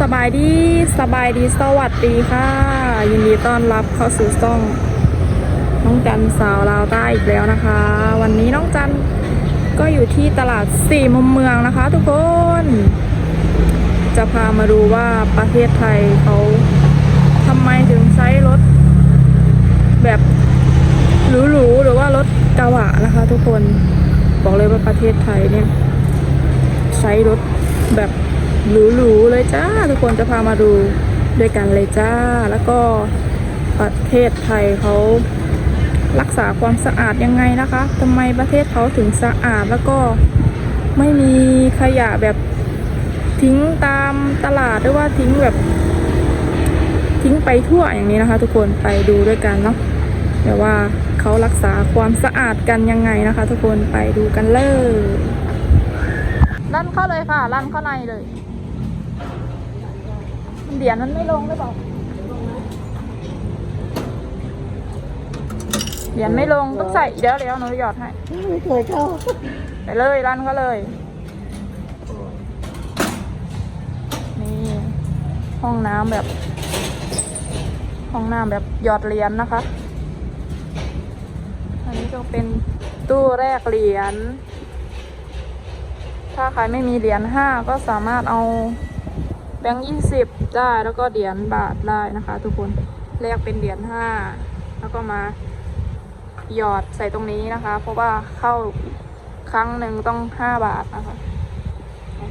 สบายดีสบายดีสวัสดีค่ะ ยินดีต้อนรับเข้าสู่ซ่องน้องจันสาวลาวใต้อีกแล้วนะคะ วันนี้น้องจันก็อยู่ที่ตลาดสี่มุมเมืองนะคะ ทุกคน จะพามาดูว่าประเทศไทยเขาทำไมถึงใช้รถ แบบหรูๆหรือว่ารถกาวะนะคะ ทุกคนบอกเลยว่าประเทศไทยเนี่ย ใช้รถแบบ หรูๆเลยจ้า ทุกคนจะพามาดูด้วยกันเลยจ้า แล้วก็ประเทศไทยเขารักษาความสะอาดยังไงนะคะทำไมประเทศเขาถึงสะอาดแล้วก็ไม่มีขยะแบบทิ้งตามตลาดหรือว่าทิ้งแบบทิ้งไปทั่วอย่างนี้นะคะ ทุกคนไปดูด้วยกันเนาะเดี๋ยวว่าเขารักษาความสะอาดกันยังไงนะคะ ทุกคนไปดูกันเลยลั่นเข้าเลยค่ะลั่นเข้าในเลย เหรียญมันไม่ลงหรือเปล่าเหรียญไม่ลงต้องใส่เดี๋ยวเดี๋ยวหนูหยอดให้ไม่เคยเข้าไปเลยลั่นเข้าเลย นี่ ห้องน้ำแบบ ห้องน้ำแบบหยอดเหรียญนะคะ อันนี้ก็เป็นตู้แรกเหรียญถ้าใครไม่มีเหรียญห้าก็สามารถเอาแบงค์ยี่สิบ ได้ แล้วก็เหรียญบาทได้นะคะ ทุกคนแลกเป็นเหรียญห้าแล้วก็มาหยอดใส่ตรงนี้นะคะ เพราะว่าเข้าครั้งหนึ่งต้องห้าบาทนะคะ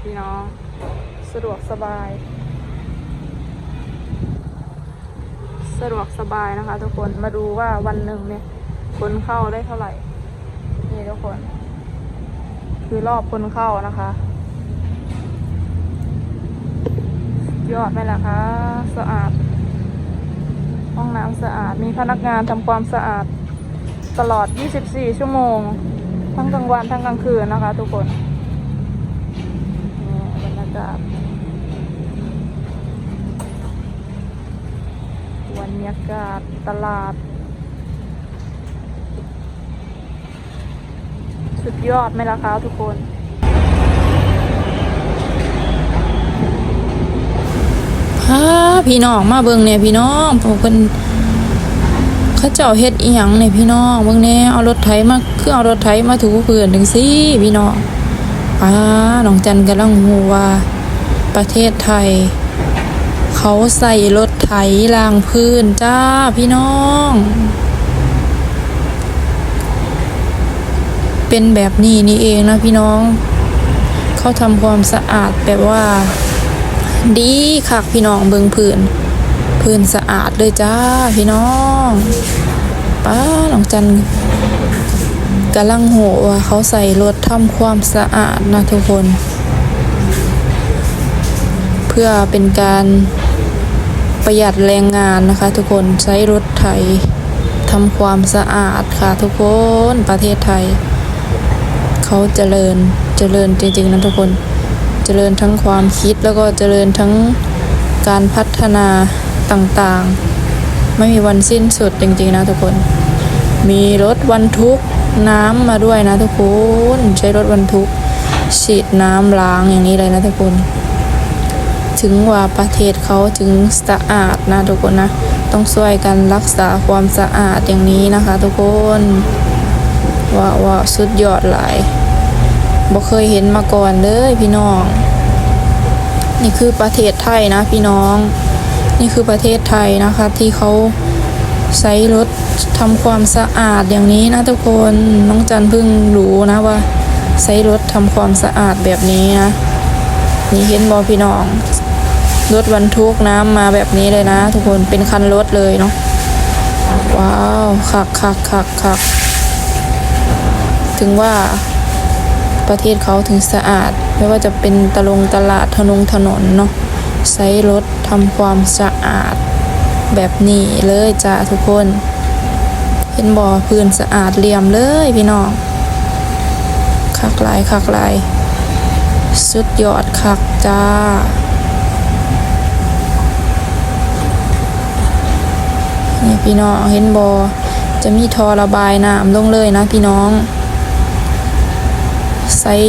พี่น้องสะดวกสบาย สะดวกสบายนะคะ ทุกคนมาดูว่าวันหนึ่งเนี่ย คนเข้าได้เท่าไหร่ นี่ทุกคน คือรอบคนเข้านะคะ ยอดไหมล่ะคะสะอาด ห้องน้ำสะอาดมีพนักงานทำความสะอาดตลอด 24 ชั่วโมง ทั้งกลางวันทั้งกลางคืนนะคะ ทุกคนนี่บรรยากาศบรรยากาศตลาด สุดยอดไหมล่ะคะทุกคน พาพี่น้องมาเบิ่งเนี่ยพี่น้องพวกเพิ่นเขาเจ้าเฮ็ดอีหยังเนี่ยพี่น้องเบิ่งแน่เอารถไถมาคือเอารถไถมาถูเพื้นจังซี่พี่น้องอ่าน้องจันกำลังฮู้ว่า ประเทศไทย เขาใส่รถไถล้างพื้นจ้าพี่น้อง เป็นแบบนี้นี่เองนะพี่น้อง เขาทำความสะอาดแบบว่า ดีคักพี่น้องเบิงพื้นพื้นสะอาดเลยจ้าพี่น้องป้าหลองจันกำลังโหว่าเขาใส่รถทำความสะอาดนะทุกคน เพื่อเป็นการประหยัดแรงงานนะคะ ทุกคนใช้รถไถทำความสะอาดค่ะ ทุกคนประเทศไทย เขาเจริญเจริญจริงๆนะทุกคน จริญทั้งความคิดแล้วก็เจริญทั้งการพัฒนาต่างๆ ไม่มีวันสิ้นสุดจริงๆนะทุกคน มีรถบรรทุกน้ำมาด้วยนะทุกคนใช้รถบรรทุกฉีดน้ำล้างอย่างนี้เลยนะทุกคน ถึงว่าประเทศเขาถึงสะอาดนะทุกคนนะ ต้องช่วยกันรักษาความสะอาดอย่างนี้นะคะ ทุกคน ว่าว่าสุดยอดหลาย บ่เคยเห็นมาก่อนเลยพี่น้อง นี่คือประเทศไทยนะพี่น้อง นี่คือประเทศไทยนะคะ ที่เขาใช้รถทำความสะอาดอย่างนี้นะทุกคนน้องจันเพิ่งรู้นะว่าใช้รถทำความสะอาดแบบนี้นะนี่เห็นบอพี่น้องรถบรรทุกน้ำมาแบบนี้เลยนะ ทุกคนเป็นคันรถเลยเนาะว้าวคักคักคักคักถึงว่า ประเทศเขาถึงสะอาด ไม่ว่าจะเป็นตะลงตลาดถนนถนนเนาะใช้รถทำความสะอาดแบบนี้เลยจ้าทุกคน เห็นบ่อพื้นสะอาดเหลี่ยมเลยพี่น้องคักลายคักลายสุดยอดคักจ้านี่พี่น้องเห็นบอจะมีทอระบายน้ำลงเลยนะพี่น้อง ใส่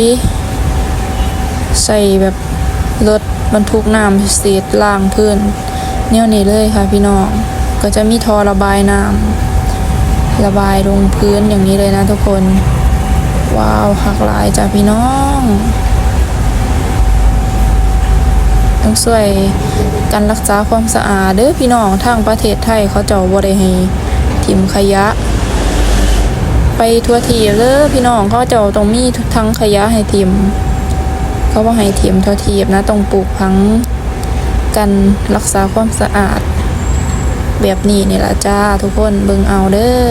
ใส่แบบรถบรรทุกน้ำเศษล่างพื้นแนวนี้เลยค่ะพี่น้องก็จะมีทอระบายน้ำระบายลงพื้นอย่างนี้เลยนะทุกคน ว้าวหักหลายจ้ะพี่น้อง ต้องช่วยกันรักษาความสะอาดเด้อพี่น้องทางประเทศไทยเขาเจ้าบ่ได้ให้ทิมขยะ ไปทั่วทีเด้อพี่น้องเขาเจ้าต้องมีทั้งขยะให้ทิมเขาบ่ให้ทิมทั่วทีบนะต้องปลูกพังกันรักษาความสะอาด แบบนี้นี่แหละจ้าทุกคนเบิ่งเอาเด้อ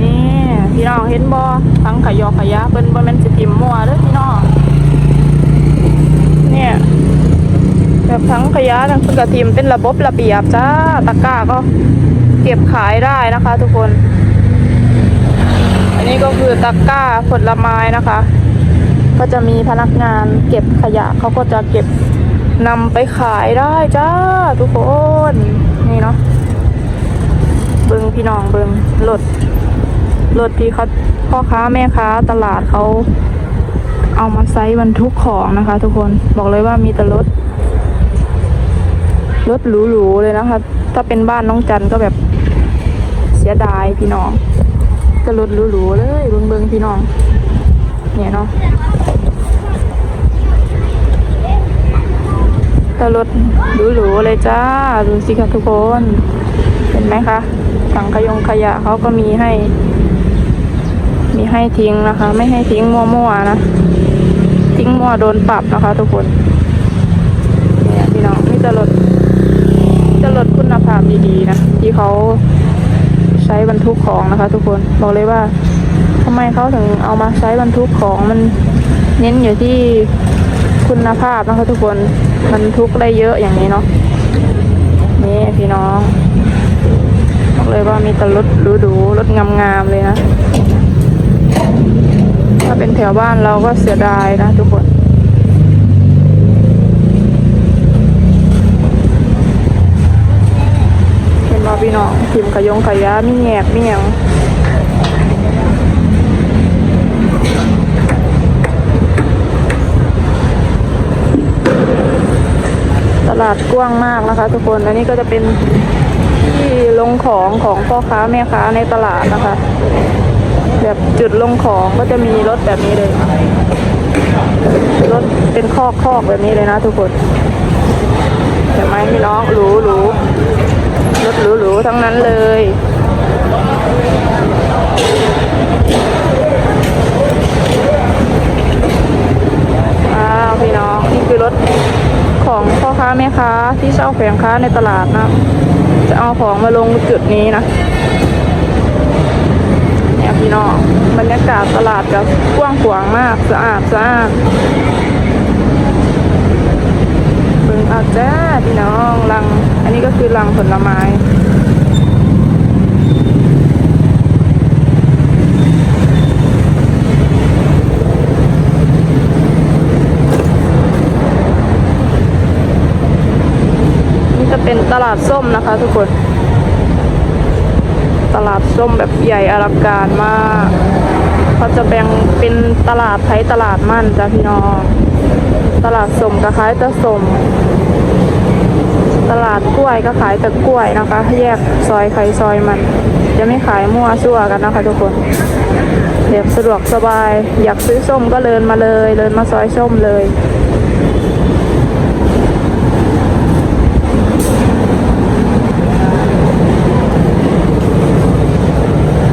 นี่พี่น้องเห็นบ่ทั้งขยอขยะเปิ้นบ่แม่นสิทิมมั่วเด้อพี่น้องเนี่ย แบบทั้งขยะทั้งเพิ่นก็ทิมเป็นระบบระเบียบจ้าตะกร้าก็เก็บขายได้นะคะ ทุกคน อันนี้ก็คือตะกร้าผลไม้นะคะ ก็จะมีพนักงานเก็บขยะเขาก็จะเก็บนำไปขายได้จ้า ทุกคนนี่เนาะเบิงพี่น้องเบิงรถรถที่เขาพ่อค้าแม่ค้าตลาดเขาเอามาไซส์บรรทุกของนะคะ ทุกคนบอกเลยว่ามีแต่รถ รถหรูๆเลยนะคะ ถ้าเป็นบ้านน้องจันก็แบบเสียดายพี่น้อง ก็รถหรูๆเลยเบิงๆพี่น้อง เนี่ยเนาะก็รถหรูๆเลยจ้า ดูสิคะทุกคน เห็นไหมคะถังขยงขยะเขาก็มีให้ มีให้ทิ้งนะคะ ไม่ให้ทิ้งมั่วๆนะ ทิ้งมั่วโดนปรับนะคะ ทุกคนเนี่ยพี่น้องนี่จะลดจะลดคุณภาพดีๆนะที่เขาใช้บรรทุกของนะคะ ทุกคนบอกเลยว่าทำไมเขาถึงเอามาใช้บรรทุกของมันเน้นอยู่ที่คุณภาพนะคะ ทุกคนบรรทุกได้เยอะอย่างนี้เนาะนี่พี่น้องบอกเลยว่ามีแต่รถหรูๆรถงามๆเลยนะ ถ้าเป็นแถวบ้านเราก็เสียดายนะทุกคน เห็นบ่ พี่น้องพิมพ์ขยงขยะมีแงบมีหยังตลาดกว้างมากนะคะ ทุกคน อันนี้ก็จะเป็นที่ลงของของพ่อค้าแม่ค้าในตลาดนะคะ แบบจุดลงของก็จะมีรถแบบนี้เลย รถเป็นคอกคอกแบบนี้เลยนะทุกคนเห็นไหมพี่น้องหรูหรู รถหรูหรูทั้งนั้นเลย อ้าวพี่น้อง นี่คือรถของพ่อค้าแม่ค้าที่เช่าแผงค้าในตลาดนะ จะเอาของมาลงจุดนี้นะเนี่ยพี่น้องบรรยากาศตลาดก็กว้างขวางมากสะอาดสะอาดเบิ่งเอาจ้าพี่น้องลัง นนี้ก็คือลังผลไม้นี่จะเป็นตลาดส้มนะคะทุกคน ตลาดส้มแบบใหญ่อลังการมากเขาจะแบ่งเป็นตลาดไทยตลาดมั่นจ้ะพี่น้อง ตลาดส้มก็ขายต่ส้ม ตลาดกล้วยก็ขายแต่กล้วยนะคะ แยกซอยใครซอยมัน จะไม่ขายมั่วซั่วกันนะคะทุกคนแบบสะดวกสบาย อยากซื้อส้มก็เลินมาเลยเลินมาซอยส้มเลย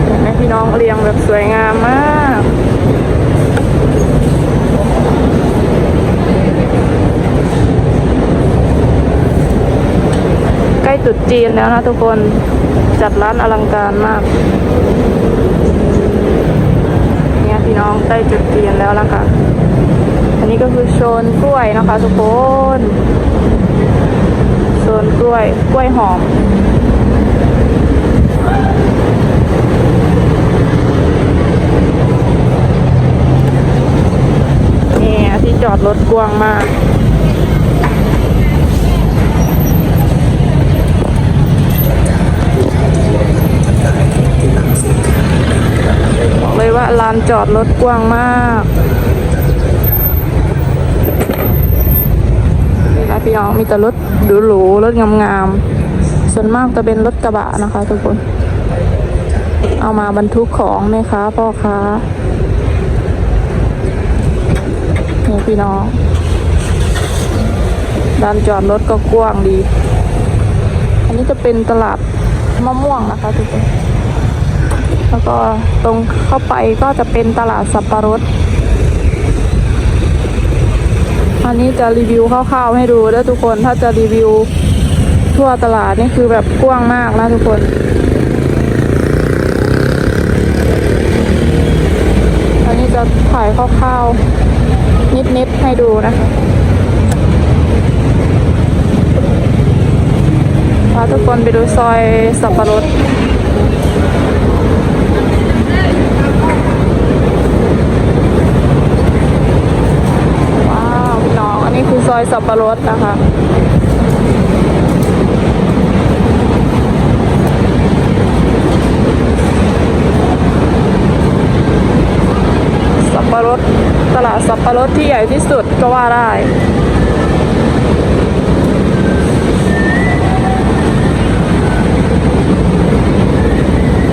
เห็นไหมพี่น้องเรียงแบบสวยงามมาก ใกล้ตรุด จีนแล้วนะทุกคนจัดร้านอลังการมากเนี่ยพี่น้องใกล้ตรุดจีนแล้วละค่ะอันนี้ก็คือโซนกล้วยนะคะ ทุกคนโซนกล้วยกล้วยหอมเนี่ยที่จอดรถกว้างมาก ลานจอดรถกว้างมากนี่นะพี่น้องมีแต่รถหรูๆรถงามๆ ส่วนมากจะเป็นรถกระบะนะคะทุกคน เอามาบรรทุกของไหมคะพ่อค้าเนี่ยพี่น้องลานจอดรถก็กว้างดี อันนี้จะเป็นตลาดมะม่วงนะคะทุกคน แล้วก็ตรงเข้าไปก็จะเป็นตลาดสับปะรด อันนี้จะรีวิวคร่าวๆให้ดูแล้วทุกคนถ้าจะรีวิวทั่วตลาดนี่คือแบบกว้างมากนะทุกคนอันนี้จะถ่ายคร่าวๆนิดๆให้ดูนะคะพาทุกคนไปดูซอยสับปะรด ว้าวพี่น้อง อันนี้คือ ซอยสับปะรดนะคะสับปะรดตลาดสับปะรดที่ใหญ่ที่สุดก็ว่าได้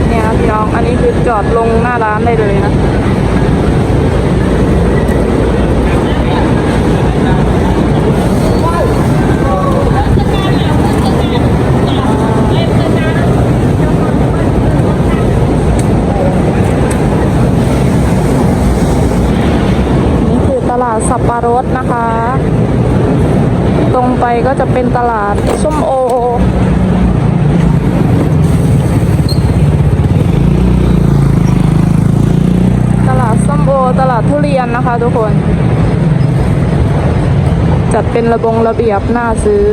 เนี่ยพี่น้อง อันนี้คือจอดลงหน้าร้านได้เลยนะ นี่คือต ลาดสับปะรดนะคะ ตรงไปก็จะเป็นตลาดส้มโอ ตลาดส้มโอ ตลาดทุเรียนนะคะทุกคน จัดเป็นระบงระเบียบน่าซื้อ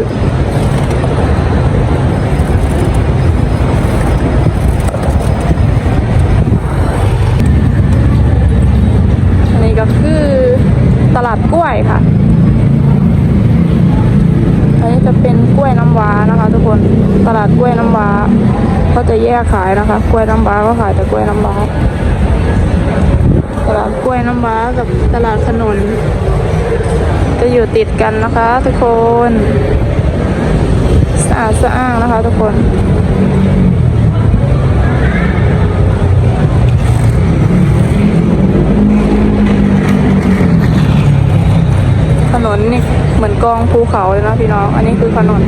นนี้ก็คือตลาดกล้วย ค่ะ อันนี้จะเป็นกล้วยน้ำว้านะคะ ทุกคนตลาดกล้วยน้ำว้าก็จะแยกขายนะคะ กล้วยน้ำว้าก็ขายแต่กล้วยน้ำว้าตลาดกล้วยน้ำว้ากับตลาดขนุนจะอยู่ติดกันนะคะ ทุกคน สะอาดสะอ้างนะคะ ทุกคน ถนนนี่เหมือนกองภู เขาเลยนะพี่น้อง อันนี้คือถนน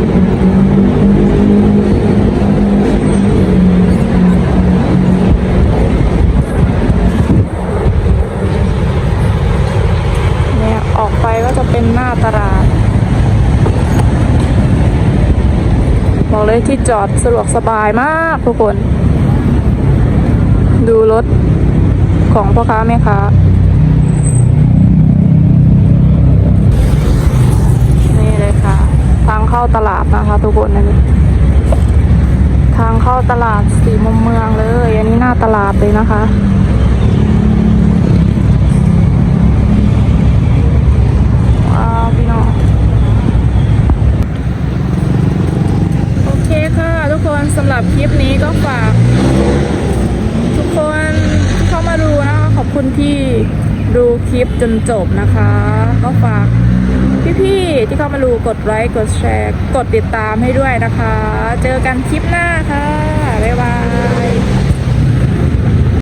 เนี่ยออกไปก็จะเป็นหน้าตลาด บอกเลยที่จอดสะดวกสบายมากทุกคน ดูรถของพ่อค้าแม่ค้า นี่เลยค่ะ ทางเข้า ตลาดนะคะ ทุกคนนนี้ทางเข้าตลาดสี่มุมเมืองเลย อันนี้หน้าตลาดเลยนะคะว้าวพี่น้องโอเคค่ะ ทุกคนสำหรับคลิปนี้ก็ฝากทุกคนที่เข้ามาดูนะคะขอบคุณที่ดูคลิปจนจบนะคะ ก็ฝาก พี่ๆที่เข้ามาดูกดไลค์กดแชร์ กดติดตามให้ด้วยนะคะ เจอกันคลิปหน้าค่ะ บ๊ายบาย